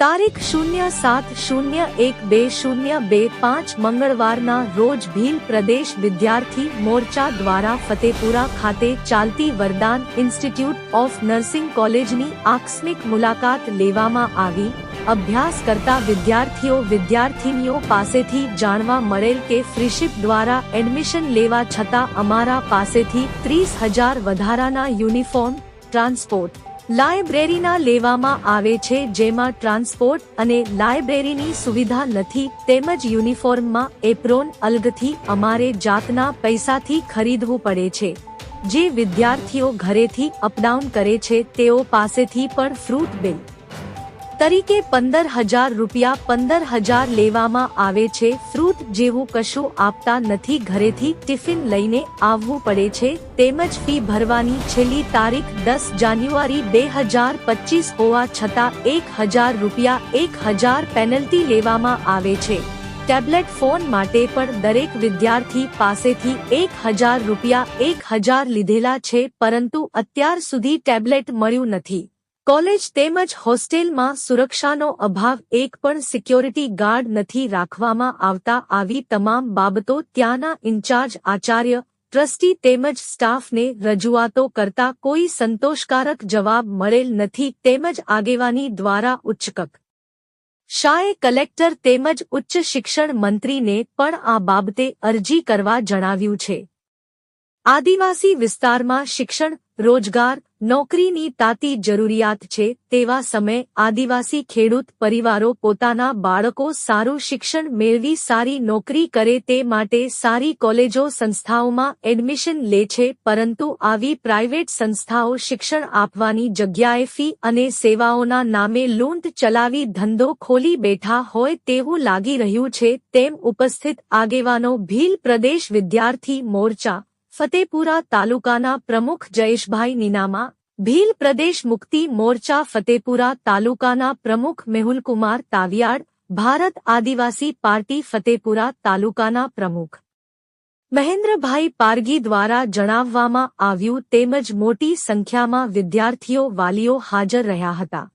તારીખ શૂન્ય સાત શૂન્ય એક બે શૂન્ય બે પાંચ મંગળવારના રોજ ભીલ પ્રદેશ વિદ્યાર્થી મોરચા દ્વારા ફતેપુરા ખાતે ચાલતી વરદાન ઇન્સ્ટિટ્યૂટ ઓફ નર્સિંગ કોલેજની આકસ્મિક મુલાકાત લેવામાં આવી. અભ્યાસ કરતા વિદ્યાર્થીઓ વિદ્યાર્થીનીઓ પાસેથી જાણવા મળેલ કે ફ્રીશિપ દ્વારા એડમિશન લેવા છતાં અમારા પાસેથી ત્રીસ હજાર વધારાના યુનિફોર્મ, ટ્રાન્સપોર્ટ લાઇબ્રેરીના લેવામાં આવે છે જેમાં ટ્રાન્સપોર્ટ અને લાયબ્રેરીની સુવિધા નથી તેમજ યુનિફોર્મમાં એપ્રોન અલગથી અમારે જાતના પૈસાથી ખરીદવું પડે છે. જે વિદ્યાર્થીઓ ઘરેથી અપડાઉન કરે છે તેઓ પાસેથી પણ ફ્રૂટ બિલ તરીકે પંદર હજાર રૂપિયા પંદર હજાર લેવામાં આવે છે. ફ્રૂટ જેવું કશું આપતા નથી. ઘરેથી ટિફિન લઈને આવવું પડે છે. તેમજ ફી ભરવાની છેલ્લી તારીખ દસ જાન્યુઆરી બે હજાર પચીસ હોવા છતાં એક હજાર રૂપિયા એક હજાર પેનલ્ટી લેવામાં આવે છે. ટેબ્લેટ ફોન માટે પણ દરેક વિદ્યાર્થી પાસેથી એક હજાર રૂપિયા એક હજાર લીધેલા છે. પરંતુ અત્યાર સુધી ટેબ્લેટ મળ્યું નથી. કોલેજ તેમજ હોસ્ટેલમાં સુરક્ષાનો અભાવ એક પણ સિક્યોરિટી ગાર્ડ નથી રાખવામાં આવતા આવી તમામ બાબતો ત્યાંના ઇન્ચાર્જ આચાર્ય, ટ્રસ્ટી તેમજ સ્ટાફને રજૂઆતો કરતા કોઈ સંતોષકારક જવાબ મળેલ નથી તેમજ આગેવાની દ્વારા ઉચ્ચકક. શાએ કલેક્ટર તેમજ ઉચ્ચ શિક્ષણ મંત્રીને પણ આ બાબતે અરજી કરવા જણાવ્યું છે. આદિવાસી વિસ્તારમાં શિક્ષણ, રોજગાર, નોકરીની તાતી જરૂરિયાત છે તેવા સમયે આદિવાસી ખેડૂત પરિવારો પોતાના બાળકો સારું શિક્ષણ મેળવી સારી નોકરી કરે તે માટે સારી કોલેજો સંસ્થાઓમાં એડમિશન લે છે, પરંતુ આવી પ્રાઇવેટ સંસ્થાઓ શિક્ષણ આપવાની જગ્યાએ ફી અને સેવાઓના નામે લૂંટ ચલાવી ધંધો ખોલી બેઠા હોય તેવું લાગી રહ્યું છે, તેમ ઉપસ્થિત આગેવાનો ભીલ પ્રદેશ વિદ્યાર્થી મોરચા ફતેપુરા તાલુકાના પ્રમુખ જયેશભાઈ નીનામા, ભીલ પ્રદેશ મુક્તિ મોરચા ફતેપુરા તાલુકાના પ્રમુખ મેહુલકુમાર તાવિયાડ ભારત આદિવાસી પાર્ટી ફતેપુરા તાલુકાના પ્રમુખ. મહેન્દ્રભાઈ પારગી દ્વારા જણાવવામાં આવ્યું, તેમજ મોટી સંખ્યામાં વિદ્યાર્થીઓ વાલીઓ હાજર રહ્યા હતા.